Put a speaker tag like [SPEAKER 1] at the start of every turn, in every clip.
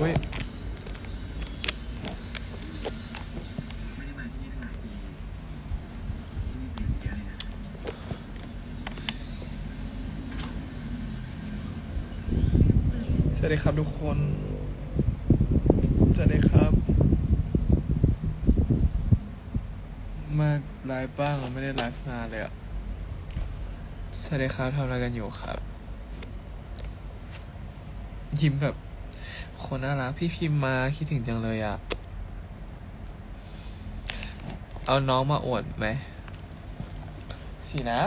[SPEAKER 1] อุ้ยสวัสดีครับทุกคน สวัสดีครับ มาไลฟ์บ้างไม่ได้ไลฟ์นานเลยอะสวัสดีครับทำอะไรกันอยู่ครับ ยิ้มแบบ คนน่ารัก พี่พิมพ์มาคิดถึงจังเลยอะเอาน้องมาอวดไหม สีน้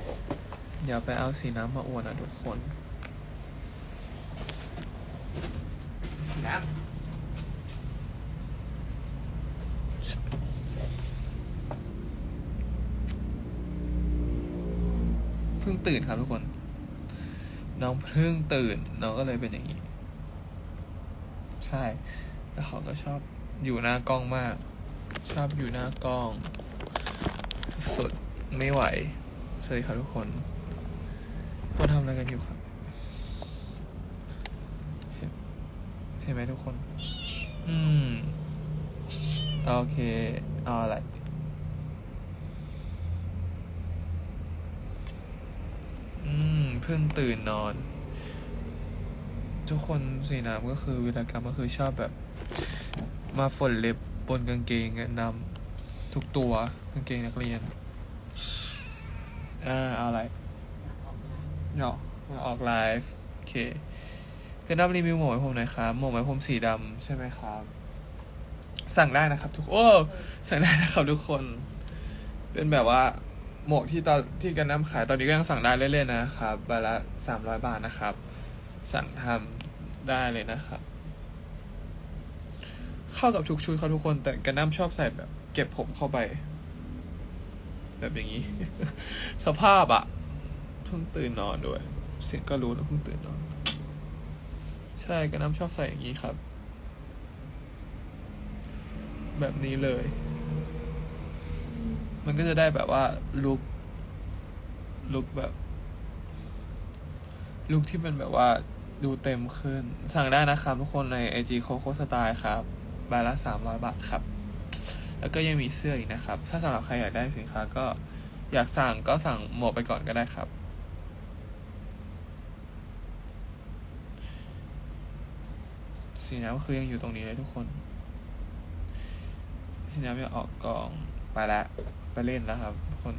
[SPEAKER 1] ำ เดี๋ยวไปเอาสีน้ำมาอวดนะทุกคน สีน้ำเพิ่งตื่นครับทุกคน น้องเพิ่งตื่น น้องก็เลยเป็นอย่างนี้ ใช่ แล้วเขาก็ชอบอยู่หน้ากล้องมาก ชอบอยู่หน้ากล้อง สุดๆไม่ไหว สวัสดีครับทุกคนมาทำอะไรกันอยู่ครับเห็นเห็นไหมทุกคน อืม โอเคเอาอะไรอืม เพิ่งตื่นนอน ทุกคนสีน้ำก็คือวิรกรรมก็คือชอบแบบ มาฝนเล็บบนกางเกงนำทุกตัวกางเกงนักเรียนอ่าเอาอะไรเนาะออกไลฟ์โอเคก็นำรีวิวหมวกไว้ผมหน่อยครับหมวกไว้ผมสีดำใช่ไหมครับ สั่งได้นะครับ ทุกโอ้สั่งได้นะครับทุกคน เป็นแบบว่าหมวกที่ตอนที่กันน้ำขายตอนนี้ก็ยังสั่งได้เล่นๆนะครับใบละสามร้อยบาทนะครับ สั่งทำ ได้เลยนะครับ เข้ากับทุกชุดครับทุกคน แต่กันน้ำชอบใส่แบบ เก็บผมเข้าไป แบบอย่างนี้ สภาพอะเพิ่งตื่นนอนด้วย เสียงก็รู้แล้วเพิ่งตื่นนอน ใช่กันน้ำชอบใส่อย่างนี้ครับ แบบนี้เลย มันก็จะได้แบบว่าลุกลุกแบบลุกที่มันแบบว่า ดูเต็มขึ้น สั่งได้นะครับทุกคนใน IG Coco Style ครับใบละสามร้อยบาทครับ แล้วก็ยังมีเสื้ออีกนะครับ ถ้าสำหรับใครอยากได้สินค้าก็อยากสั่งก็สั่งหมวกไปก่อนก็ได้ครับ สีน้ำคือยังอยู่ตรงนี้เลยทุกคน สีน้ำยังออกกองไปแล้วไปเล่นแล้วครับทุกคน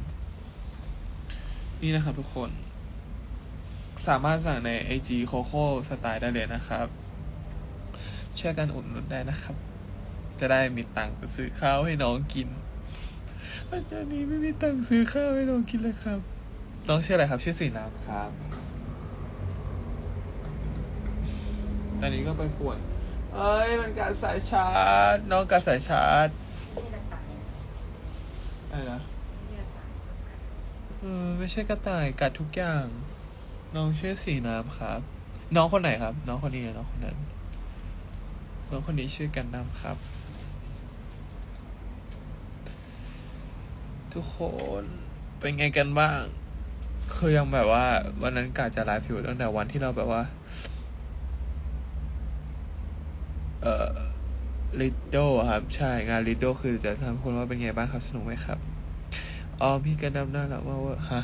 [SPEAKER 1] นี่นะครับทุกคน สามารถสั่งใน IG Coco Style ได้เลยนะครับ ช่วยกันอุดหนุนได้นะครับ จะได้มีตังค์ไปซื้อข้าวให้น้องกินอาจารย์นี้ไม่มีตังค์ซื้อข้าวให้น้องกินเลยครับ น้องชื่ออะไรครับชื่อสีน้ำครับ ตอนนี้ก็ไปป่วน เอ้ยมันการสายชาร์จ น้องการสายชาร์จอะไรนะ เออไม่ใช่กระต่ายกัดทุกอย่าง น้องชื่อสีน้ำครับ น้องคนไหนครับ น้องคนนี้น้องคนนั้น น้องคนนี้ชื่อกันน้ำครับ ทุกคนเป็นไงกันบ้าง คือยังแบบว่า วันนั้นกาจะไลฟ์อยู่ตั้งแต่วันที่เราแบบว่า เอ่อลิโดครับ ใช่งานลิโดคือจะทำคนว่าเป็นไงบ้างครับสนุกไหมครับ ออมพี่กันดำน่ารักมากว่าฮะ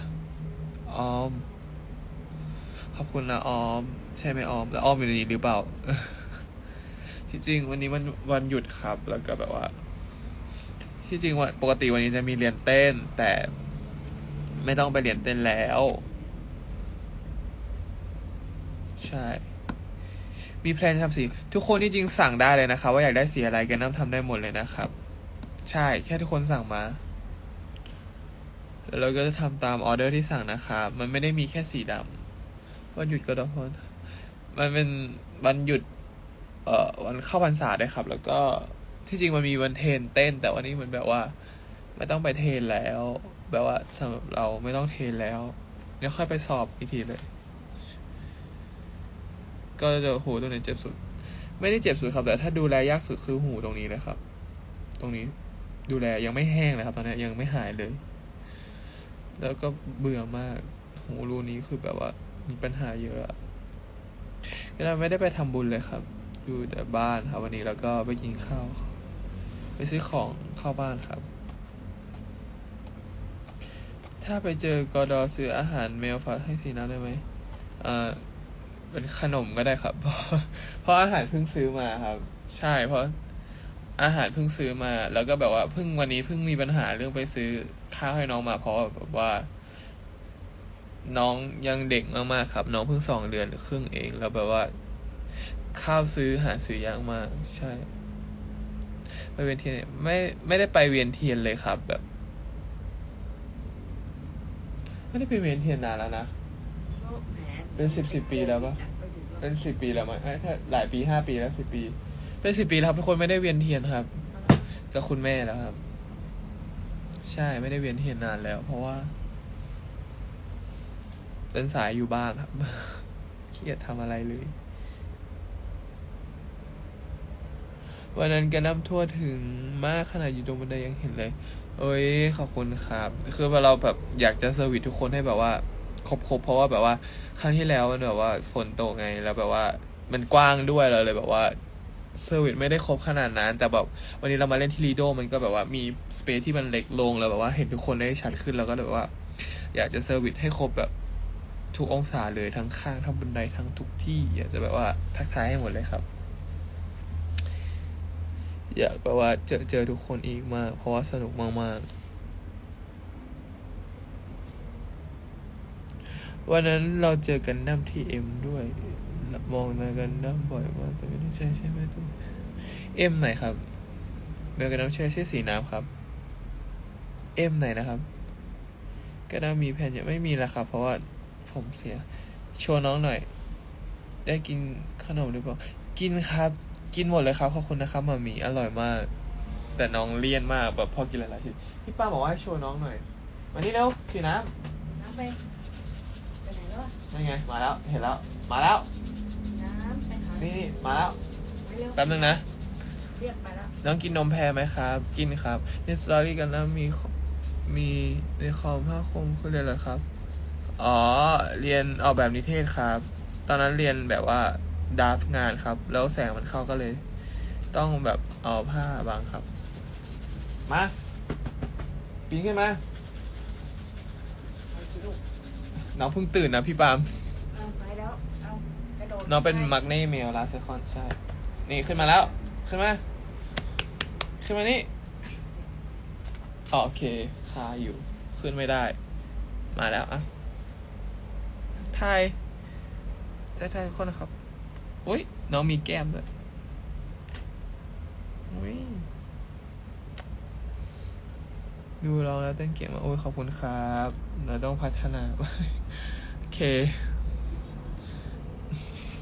[SPEAKER 1] ออม ขอบคุณนะออม ใช่ไหมออม แล้วออมอยู่ในนี้หรือเปล่าที่จริงวันนี้มันวันหยุดครับ แล้วก็แบบว่า ที่จริงวันปกติวันนี้จะมีเรียนเต้น แต่ไม่ต้องไปเรียนเต้นแล้ว ใช่ มีแพลนทำสี ทุกคนที่จริงสั่งได้เลยนะครับ ว่าอยากได้สีอะไรกันน้ำทำได้หมดเลยนะครับ ใช่แค่ทุกคนสั่งมาแล้วเราก็จะทำตามออเดอร์ที่สั่งนะครับ มันไม่ได้มีแค่สีดำ วันหยุดก็ต้องมันเป็นวันหยุด เอ่อวันเข้าพรรษาด้วยครับ แล้วก็ที่จริงมันมีวันเทนเต้น แต่วันนี้เหมือนแบบว่า ไม่ต้องไปเทนแล้ว แบบว่าสำหรับเราไม่ต้องเทนแล้วเดี๋ยวค่อยไปสอบอีกทีเลย ก็จะหูตรงไหนเจ็บสุด ไม่ได้เจ็บสุดครับ แต่ถ้าดูแลยากสุดคือหูตรงนี้เลยครับ ตรงนี้ดูแลยังไม่แห้งเลยครับ ตอนนี้ยังไม่หายเลย แล้วก็เบื่อมาก หูรูนี้คือแบบว่า มีปัญหาเยอะก็เลยไม่ได้ไปทำบุญเลยครับ อยู่แต่บ้านครับวันนี้แล้วก็ไปกินข้าว ไปซื้อของเข้าบ้านครับ ถ้าไปเจอกอดอซื้ออาหารแมวฝากให้สีน้ำได้ไหมเอ่อเป็นขนมก็ได้ครับ เพราะเพราะอาหารเพิ่งซื้อมาครับ ใช่ เพราะอาหารเพิ่งซื้อมา แล้วก็แบบว่าเพิ่งวันนี้เพิ่งมีปัญหาเรื่องไปซื้อข้าวให้น้องมา เพราะแบบว่า น้องยังเด็กมากๆครับ น้องเพิ่งสองเดือนครึ่งเอง แล้วแบบว่า ข้าวซื้อหาซื้อยากมาก ใช่ไปเวียนเทียนไม่ไม่ได้ไปเวียนเทียนเลยครับ แบบ ไม่ได้ไปเวียนเทียนนานแล้วนะเป็นสิบสิบปีแล้วปะเป็นสิบปีแล้วมั้ยถ้าหลายปีห้าปีแล้วสิบปี เป็นสิบปีแล้วครับเป็นคนไม่ได้เวียนเทียนครับกับคุณแม่แล้วครับ ใช่ไม่ได้เวียนเทียนนานแล้ว เพราะว่า เป็นสายอยู่บ้านครับเครียดทำอะไรเลย วันนั้นแกน้ำทั่วถึงมากขนาดอยู่ตรงบันไดยังเห็นเลย เอ้ย ขอบคุณครับ คือว่าเราแบบอยากจะเซอร์วิสทุกคนให้แบบว่า ครบๆ เพราะว่าแบบว่า ครั้งที่แล้วมันแบบว่าฝนตกไง แล้วแบบว่ามันกว้างด้วยเราเลยแบบว่าเซอร์วิสไม่ได้ครบขนาดนั้น แต่แบบวันนี้เรามาเล่นที่ลีโดมันก็แบบว่ามีสเปซที่มันเล็กลงแล้วแบบว่าเห็นทุกคนได้ชัดขึ้นแล้วก็แบบว่า อยากจะเซอร์วิสให้ครบแบบ ทุกองศาเลยทั้งข้างทั้งบันไดทั้งทุกที่ อยากจะแบบว่าทักทายให้หมดเลยครับ อยากแบบว่าเจอเจอทุกคนอีกมาก เพราะว่าสนุกมากๆ วันนั้นเราเจอกันดั้มที่เอ็มด้วยมองหน้ากันดั้มบ่อยมากแต่ไม่ได้ใช่ใช่ไหมทุกเอ็มไหนครับเมลกันน้ำเชื่อชื่อสีน้ำครับ เอ็มไหนนะครับ ก็น่ามีแผนยังไม่มีแล้วครับ เพราะว่า ผมเสียโชว์น้องหน่อย ได้กินขนมหรือเปล่า กินครับ กินหมดเลยครับ ขอบคุณนะครับมามีอร่อยมาก แต่น้องเลี่ยนมากแบบพอกินหลายๆที พี่ป้าบอกว่าให้โชว์น้องหน่อย มานี่เร็วสีน้
[SPEAKER 2] น้ำไปไปไหนแล้วอะำ
[SPEAKER 1] นั่นไง มาแล้ว เห็นแล้ว มาแล้ว
[SPEAKER 2] น้ำไปหา
[SPEAKER 1] นี่นี่มาแล้ว
[SPEAKER 2] ไปเร็ว
[SPEAKER 1] แป๊บนึงนะ
[SPEAKER 2] เรียกไปแล้ว
[SPEAKER 1] น้องกินนมแพรไหมครับ กินครับในสตอรี่กันแล้วมีมีในคอมภาคคมคือเรียนอะไรครับ อ๋อ เรียนออกแบบนิเทศครับ ตอนนั้นเรียนแบบว่าดราฟงานครับ แล้วแสงมันเข้าก็เลย ต้องแบบเอาผ้าบางครับ มา ปีนขึ้นมา
[SPEAKER 2] ไปสิลูก
[SPEAKER 1] น้องเพิ่งตื่นนะพี่ปาล์ม
[SPEAKER 2] เอาไปแล้ว เอากระโดด
[SPEAKER 1] น้องเป็น
[SPEAKER 2] ไป
[SPEAKER 1] มักเน่เมลลาเซคอนใช่ นี่ขึ้นมาแล้ว ขึ้นมา ขึ้นมานี่อ๋อโอเค คาอยู่ ขึ้นไม่ได้ มาแล้วอะ ทายทายทายคนนะครับ อุ้ยน้องมีแก้มด้วยอุ้ยดูเราแล้วเต้นเก่งมากโอ้ยขอบคุณครับ เราต้องพัฒนา โอเค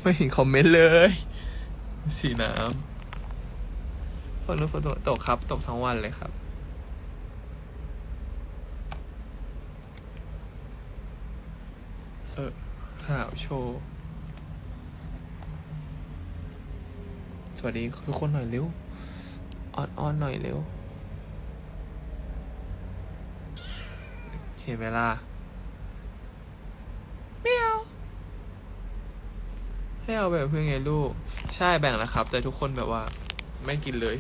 [SPEAKER 1] ไม่เห็นคอมเมนต์เลย สีน้ำฝนฝนตกครับ ตกทั้งวันเลยครับ เออ ข่าวโชว์สวัสดีทุกคนหน่อยเร็วอ่อนออนหน่อยเร็วเห็นไหมล่ะเมียวให้เอาแบบเพื่อนไงลูก ใช่แบ่งแล้วครับ แต่ทุกคนแบบว่า ไม่กินเลย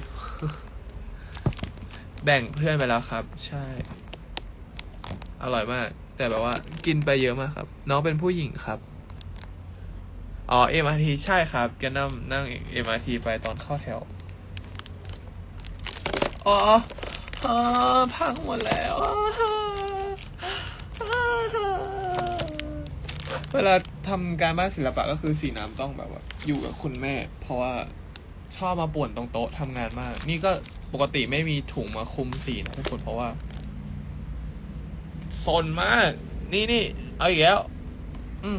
[SPEAKER 1] แบ่งเพื่อนไปแล้วครับ ใช่ อร่อยมาก แต่แบบว่ากินไปเยอะมากครับ น้องเป็นผู้หญิงครับ อ๋อ MRT ใช่ครับ แกนั่งนั่ง MRT ไปตอนเข้าแถว อ๋ออ๋อพังหมดแล้ว เวลาทำการบ้านศิลปะก็คือสีน้ำต้องแบบว่า อยู่กับคุณแม่ เพราะว่าชอบมาป่วนตรงโต๊ะทำงานมาก นี่ก็ปกติไม่มีถุงมาคุมสีนะทุกคนเพราะว่า ซนมาก นี่นี่เอาอีกแล้ว อืม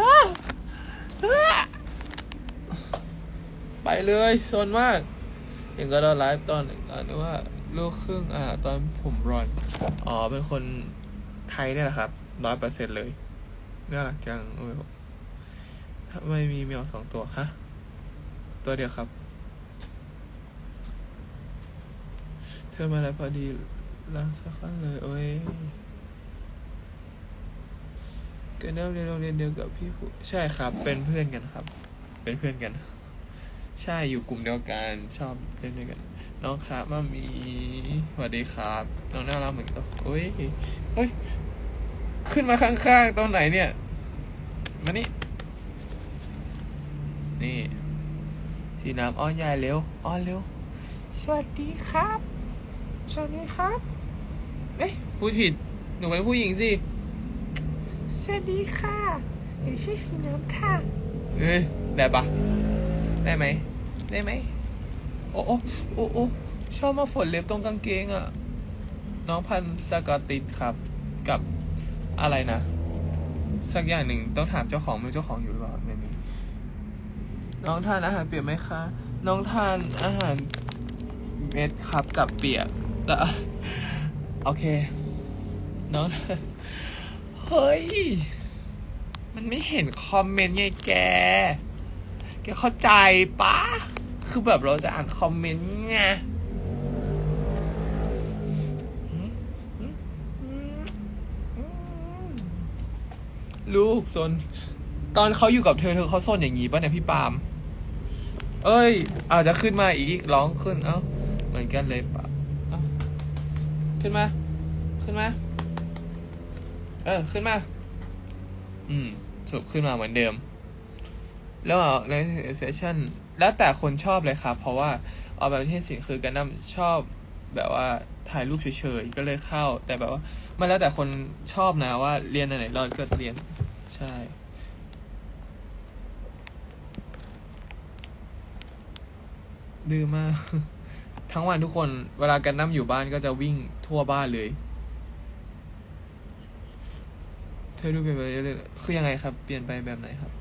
[SPEAKER 1] อ้าอ้าไปเลยซนมากอย่างก็เราไลฟ์ตอนตอนนี้ว่าลูกครึ่งอ่าตอนผมรอน อ๋อ เป็นคนไทยเนี่ยแหละครับร้อยเปอร์เซ็นต์เลยน่ารักจังโอ้ยทำไมมีแมวสองตัว ฮะ ตัวเดียวครับ เธอมาแล้วพอดี ล้วสักครั้งเลยโอ้ยก็เริ่มเรียนโรงเรียนเดียวกับพี่ผู้ใช่ครับ เป็นเพื่อนกันครับ เป็นเพื่อนกัน ใช่อยู่กลุ่มเดียวกันชอบเล่นด้วยกัน น้องครับมามีสวัสดีครับ น้องน่ารักเหมือนกันโอ้ยเฮ้ยขึ้นมาข้างๆตรงไหนเนี่ยมานี่นี่สีน้ำอ้อนยายเร็วอ้อนเร็ว สวัสดีครับ สวัสดีครับ เอ๊ะพูดผิด หนูเป็นผู้หญิงสิสวัสดีค่ะหนูชื่อสีน้ำค่ะเอ้ยได้ปะได้ไหม ได้ไหม โอ้โอ้โอ้โอ้ชอบมาฝนเล็บตรงกางเกงอะ่ะ น้องพันธุ์สกอตติชครับ กับอะไรนะ สักอย่างหนึ่งต้องถามเจ้าของไม่รู้เจ้าของอยู่หรือเปล่าไม่มีน้องทานอาหารเปียกไหมคะ น้องทานอาหารเม็ดครับกับเปียกแล้ว โอเคน้องเฮ้ย มันไม่เห็นคอมเมนต์ไงแก แกเข้าใจปะคือแบบเราจะอ่านคอมเมนต์ไงลูกซนตอนเขาอยู่กับเธอเธอเขาซนอย่างนี้ป่ะเนี่ยพี่ปาม เอ้ย อาจจะขึ้นมาอีกร้องขึ้นเอ้า เหมือนกันเลยปะ ขึ้นมา ขึ้นมา เออ ขึ้นมา อืมสรุปขึ้นมาเหมือนเดิม แล้วในเซสชั่น แล้วแต่คนชอบเลยครับ เพราะว่าเอาแบบที่สิ่งคือกันนำชอบแบบว่าถ่ายรูปเฉยๆ ก็เลยเข้า แต่แบบว่า มันแล้วแต่คนชอบนะว่าเรียนอันไหนเราก็เรียน ใช่ ดื้อมาก ทั้งวันทุกคนเวลากันน้ำอยู่บ้านก็จะวิ่งทั่วบ้านเลย เธอดูเปลี่ยนไปเยอะเลยคือยังไงครับ เปลี่ยนไปแบบไหนครับ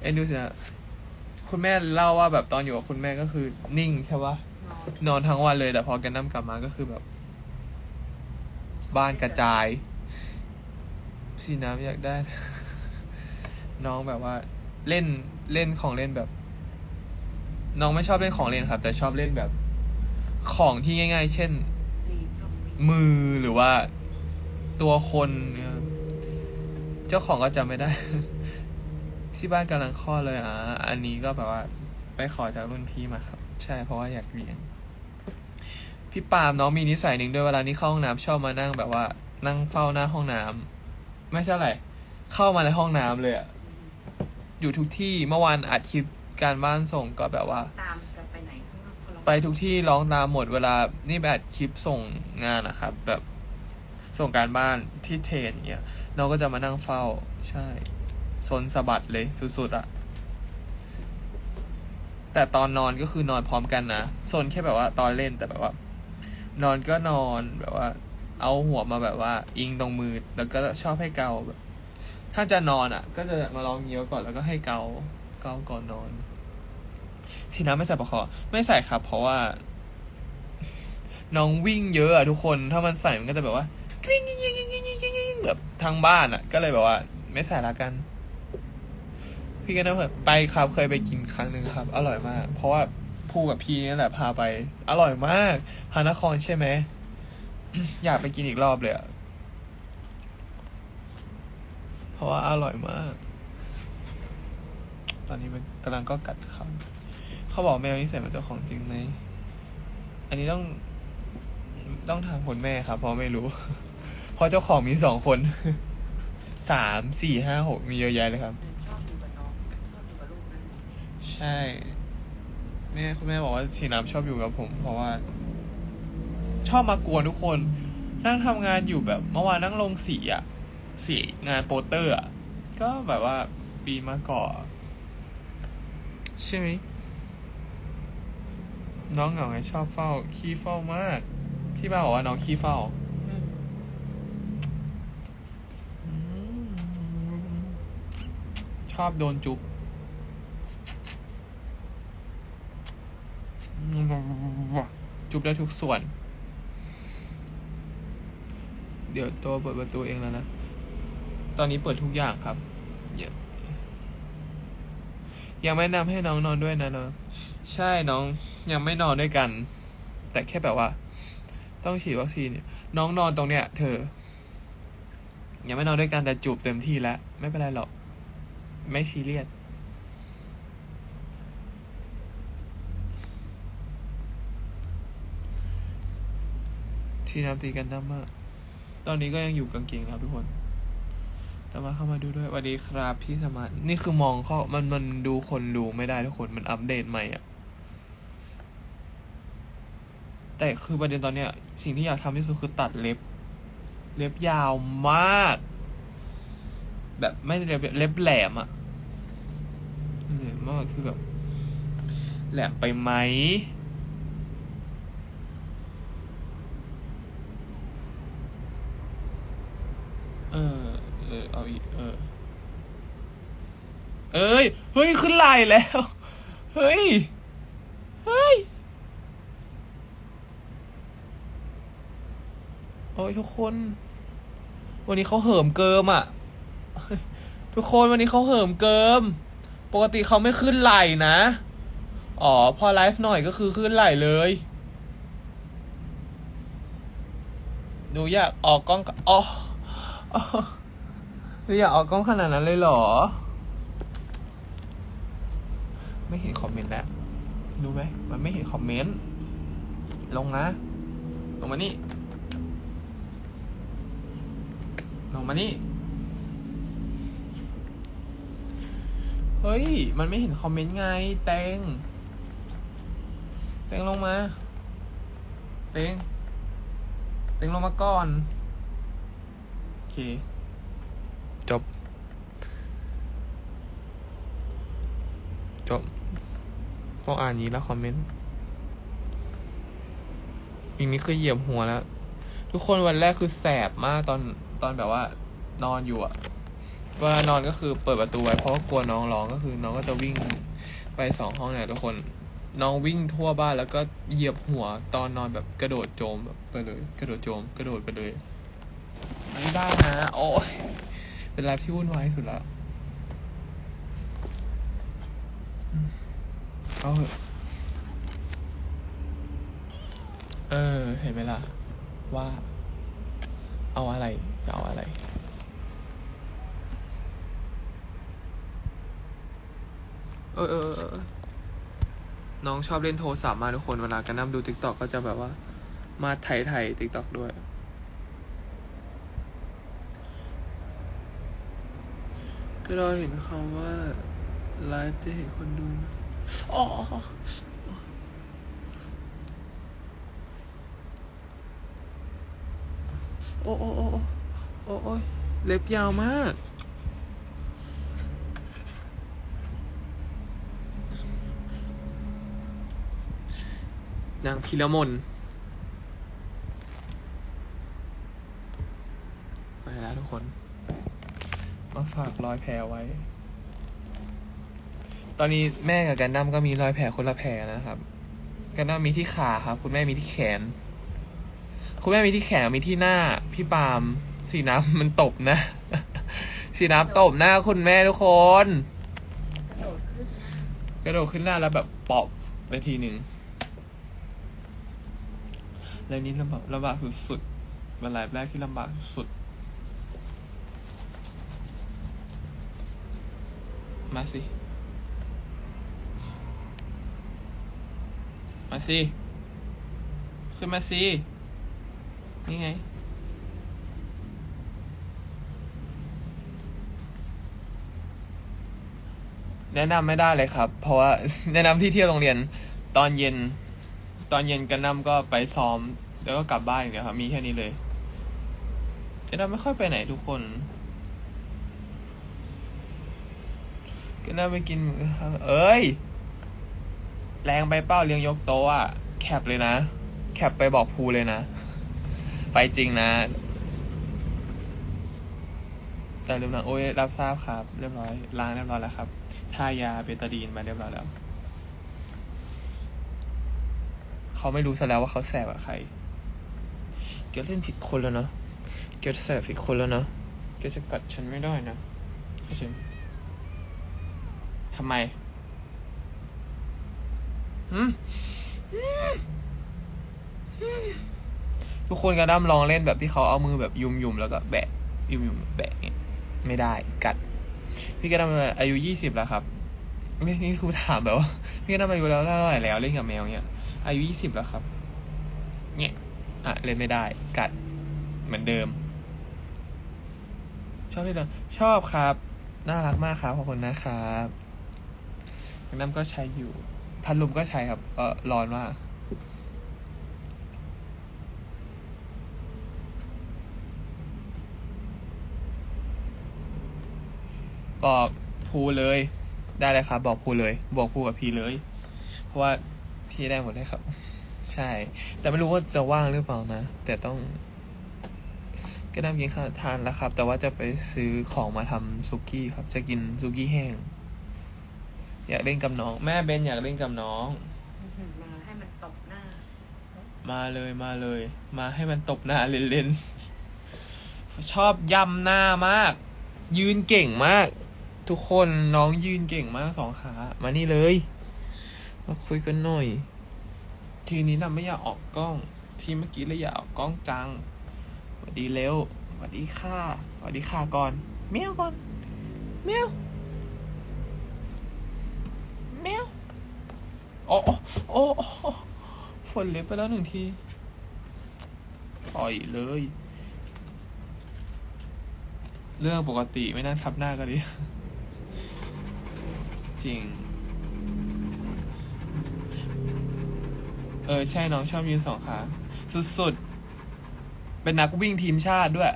[SPEAKER 1] เอ็นดูสิฮะคุณแม่เล่าว่าแบบตอนอยู่กับคุณแม่ก็คือนิ่งใช่ปะ
[SPEAKER 2] นอน
[SPEAKER 1] นอนทั้งวันเลย แต่พอแกนั่มกลับมาก็คือแบบ บ้านกระจาย สีน้ำอยากได้ น้องแบบว่า เล่นเล่นของเล่นแบบ น้องไม่ชอบเล่นของเล่นครับ แต่ชอบเล่นแบบ ของที่ง่าย ๆ เช่น
[SPEAKER 2] ดีชอบมี
[SPEAKER 1] มือหรือว่าตัวคนเนี่ยเจ้าของก็จำไม่ได้ ที่บ้านกำลังคลอดเลยอะอันนี้ก็แบบว่า ไปขอจากรุ่นพี่มาครับ ใช่เพราะว่าอยากเรียนพี่ปาล์มน้องมีนิสัยหนึ่งด้วยเวลานี้เข้าห้องน้ำชอบมานั่งแบบว่า นั่งเฝ้าหน้าห้องน้ำไม่ใช่อะไรเข้ามาในห้องน้ำเลยอะอยู่ทุกที่เมื่อวานอัดคลิปการบ้านส่งก็แบบว่า
[SPEAKER 2] ตามกัน ไป
[SPEAKER 1] ทุกที่ร้องตามหมดเวลานี่ไปอัดคลิปส่งงานนะครับ แบบส่งการบ้านที่เทนเงี้ยน้องก็จะมานั่งเฝ้า ใช่ซนสะบัดเลยสุดๆอะแต่ตอนนอนก็คือนอนพร้อมกันนะซนแค่แบบว่าตอนเล่นแต่แบบว่า นอนก็นอนแบบว่า เอาหัวมาแบบว่า อิงตรงมือแล้วก็ชอบให้เกาแบบ ถ้าจะนอนอะ ก็จะมาลองเงี้ยวก่อนแล้วก็ให้เกาเกาก่อนนอน สีน้ำไม่ใส่ปลอกคอ ไม่ใส่ครับ เพราะว่า น้องวิ่งเยอะอะทุกคน ถ้ามันใส่มันก็จะแบบว่ากริ๊งยิงยิงยิงยิงยิงยิงยิงแบบทางบ้านอะก็เลยแบบว่า ไม่ใส่ละกัน พี่ก็นะเพื่อไปครับเคยไปกินครั้งหนึ่งครับ อร่อยมาก เพราะว่าพูกับพี่นี่แหละพาไป อร่อยมากพานครใช่ไหมอยากไปกินอีกรอบเลยอะเพราะว่าอร่อยมาก ตอนนี้มันกำลังก็กัดคำ เขาบอกแมวนี่ใส่เหมือนเจ้าของจริงไหม อันนี้ต้องต้องถามคนแม่ครับ เพราะไม่รู้ เพราะเจ้าของมีสองคน สามสี่ห้าหกมีเยอะแยะเลยครับ
[SPEAKER 2] ชอบอยู่กับน้องชอบอยู่กับลูกนั่น
[SPEAKER 1] ใช่แม่คุณแม่บอกว่าสีน้ำชอบอยู่กับผม เพราะว่า ชอบมากวนทุกคน นั่งทำงานอยู่แบบเมื่อวานนั่งลงสีอะสีงานโปสเตอร์อะก็แบบว่า ปีมาก่อนใช่ไหม น้องเหงาไงชอบเฝ้า ขี้เฝ้ามาก พี่บ้าบอกว่าน้องขี้เฝ้า
[SPEAKER 2] อืม
[SPEAKER 1] ชอบโดนจุ๊บจุ๊บได้ทุกส่วน เดี๋ยวตัวเปิดประตูเองแล้วนะ ตอนนี้เปิดทุกอย่างครับยังยังไม่นำให้น้องนอนด้วยนะเนอะใช่น้อง ยังไม่นอนด้วยกัน แต่แค่แบบว่า ต้องฉีดวัคซีนน้องนอนตรงเนี้ย เธอ ยังไม่นอนด้วยกันแต่จูบเต็มที่แล้ว ไม่เป็นไรหรอก ไม่ซีเรียสที่น้ำตีกันด้มมากตอนนี้ก็ยังอยู่กางเกงนะทุกคนแต่มาเข้ามาดูด้วยสวัสดีครับพี่สมานนี่คือมองเข้ามันมันดูคนดูไม่ได้ทุกคนมันอัปเดตใหม่อะ แต่คือประเด็นตอนเนี้ย สิ่งที่อยากทำที่สุดคือตัดเล็บ เล็บยาวมาก แบบไม่เล็บเล็บแหลมอะแหลมมากคือแบบ แหลมไปไหมเออ เออ เอาอีก เออ เอ้ย เฮ้ย ขึ้นไหลแล้ว เฮ้ย เฮ้ย โอ้ยทุกคน วันนี้เขาเหิมเกิมอะ ทุกคนวันนี้เขาเหิมเกิม ปกติเขาไม่ขึ้นไหลนะ อ๋อ พอไลฟ์หน่อยก็คือขึ้นไหลเลยหนูอยากออกกล้องกอ๋ออ๋อหนูอยากออกกล้องขนาดนั้นเลยเหรอ ไม่เห็นคอมเมนต์แล้วรู้ไหมมันไม่เห็นคอมเมนต์ ลงนะ ลงมานี่ ลงมานี่ เฮ้ย มันไม่เห็นคอมเมนต์ไง แตง แตงลงมาเตงเตงลงมาก่อน โอเค จบ จบ ต้องอ่านนี้แล้วคอมเมนต์ อีกนี้คือเหยียบหัวแล้ว ทุกคนวันแรกคือแสบมากตอน ตอนแบบว่านอนอยู่อะเวลานอนก็คือเปิดประตูไว้เพราะกลัวน้องร้องก็คือ น้องก็จะวิ่งไปสองห้องเนี่ยทุกคน น้องวิ่งทั่วบ้านแล้วก็เหยียบหัวตอนนอนแบบกระโดดโจมแบบไปเลย กระโดดโจม กระโดดไปเลยไม่ได้นะ โอ้ยเป็นไลฟ์ที่วุ่นวายสุดล้วอืมเอาเถอะเออ เห็นไหมล่ะ ว่า เอาอะไร จะเอาอะไร เออเออเออน้องชอบเล่นโทรศัพท์มาทุกคนเวลากันนั่งดูติ๊กต็อกก็จะแบบว่า มาไถ่ไถ่ติ๊กต็อกด้วย ก็เราเห็นคำว่า ไลฟ์จะเห็นคนดูนะอ๋อโอ้โอ้โอ้ โอ้ยเล็บยาวมาก นางพิรมนไปแล้วทุกคน มาฝากรอยแผลไว้ ตอนนี้แม่กับกันดั้มก็มีรอยแผลคนละแผลนะครับ กันดั้มมีที่ขาครับ คุณแม่มีที่แขน คุณแม่มีที่แขนมีที่หน้า พี่ปาล์ม สีน้ำมันตบนะ สีน้ำตบหน้าคุณแม่ทุกคน
[SPEAKER 2] กระโดดขึ้น
[SPEAKER 1] กระโดดขึ้นหน้าแล้วแบบปอบไปทีหนึ่งแล้วนี้ลำบากลำบากสุดๆวันไลฟ์แรกที่ลำบากสุด มาสิ มาสิ ขึ้นมาสิ นี่ไง แนะนำไม่ได้เลยครับ เพราะว่า แนะนำที่เที่ยวโรงเรียนตอนเย็น ตอนเย็นกันนำก็ไปซ้อม แล้วก็กลับบ้านอย่างเดียวครับ มีแค่นี้เลยกันนำไม่ค่อยไปไหนทุกคนกันนำไปกินหมูกระทะเอ้ย แรงไปเป้าเลี้ยงยกโต๊ะอะแคปเลยนะ แคปไปบอกภูเลยนะ ไปจริงนะแต่ลืมนะโอ้ยรับทราบครับ เรียบร้อยล้างเรียบร้อยแล้วครับ ทายาเบตาดีนมาเรียบร้อยแล้ว เขาไม่รู้ซะแล้วว่าเขาแสบกับใครแกเล่นผิดคนแล้วเนาะแกแสบผิดคนแล้วเนาะแกจะกัดฉันไม่ได้นะเข้าใจไหมทำไมหืมทุกคนกระด้ำลองเล่นแบบที่เขาเอามือแบบยุมยุมๆแล้วก็แบะยุมยุมๆแบะเนี่ยไม่ได้กัด พี่กระดำอายุยี่สิบแล้วครับนี่นี่คือถามแบบว่าพี่กระดำอายุแล้วเท่าไหร่แล้วเล่นกับแมวเนี่ยอายุยี่สิบแล้วครับ เนี่ยอะเล่นไม่ได้ กัดเหมือนเดิม ชอบที่เดิมชอบครับ น่ารักมากครับขอบคุณนะครับน้ำก็ใช้อยู่พัดลมก็ใช้ครับ เออร้อนมาก บอกภูเลยได้เลยครับ บอกภูเลย บอกภูกับพีเลย เพราะว่าพี่ได้หมดเลยครับ ใช่ แต่ไม่รู้ว่าจะว่างหรือเปล่านะ แต่ต้อง ก็น้ำกินข้าวทานแล้วครับ แต่ว่าจะไปซื้อของมาทำซุกี้ครับ จะกินซุกี้แห้ง อยากเล่นกับน้อง แม่เบนอยากเล่นกับน้อง
[SPEAKER 2] มาให้มันตบหน้า
[SPEAKER 1] มาเลยมาเลย มาให้มันตบหน้าเล่นๆชอบยำหน้ามาก ยืนเก่งมาก ทุกคนน้องยืนเก่งมากสองขา มานี่เลย มาคุยกันหน่อย ทีนี้นะไม่อยากออกกล้อง ทีเมื่อกี้เลยอยากออกกล้องจังสวัสดีเร็วสวัสดีค่ะสวัสดีค่ะก่อนเมียวก่อนเมียวเมียวโอ้โอ้โอ้ฝนเล็บไปแล้วหนึ่งทีปล่อยเลย เรื่องปกติไม่นั่งทับหน้ากันดิ จริง เออ ใช่น้องชอบยืนสองขาสุดๆ เป็นนักวิ่งทีมชาติด้วย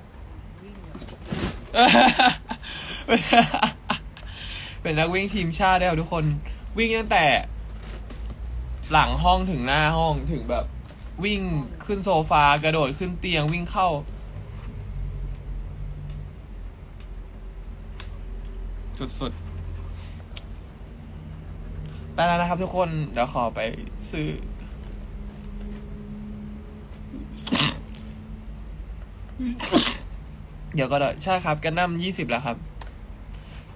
[SPEAKER 1] เป็นนักวิ่งทีมชาติได้วยครับทุกคน วิ่งตั้งแต่ หลังห้องถึงหน้าห้องถึงแบบ วิ่งขึ้นโซฟากระโดดขึ้นเตียงวิ่งเข้าสุดๆ ไปแล้วนะครับทุกคน เดี๋ยวขอไปซื้อ เดี๋ยวก็ได้ใช่ครับกันดั้มยี่สิบแล้วครับ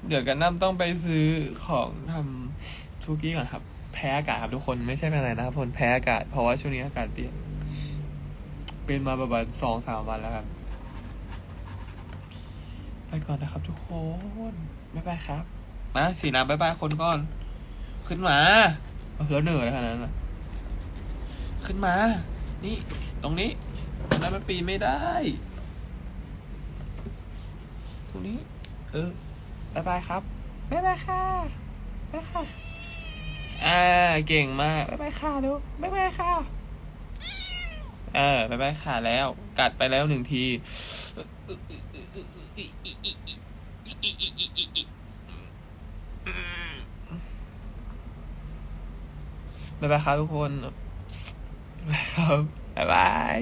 [SPEAKER 1] เดี๋ยวกันดั้มต้องไปซื้อของทำซูกี้ก่อนครับ แพ้อากาศครับทุกคนไม่ใช่เป็นอะไรนะครับคนแพ้อากาศเพราะว่าช่วงนี้อากาศเปลี่ยน เป็นมาประมาณสองสามวันแล้วครับ ไปก่อนนะครับทุกคน บ๊ายบายครับ มาสีน้ำบ๊ายบายคนก่อน ขึ้นมาเอาแล้วเหนื่อยขนาดนั้นล่ะขึ้นมา นี่ ตรงนี้ตรงนั้นมันปีนไม่ได้ ตรงนี้ เออบายบายครับบายบายค่ะบายบายค่ะอ่าเก่งมากบายบายค่ะเร็วบายบายค่ะเออบายบายค่ะแล้ว กัดไปแล้วหนึ่งที บ๊ายบายครับทุกคนบายบายครับบายบาย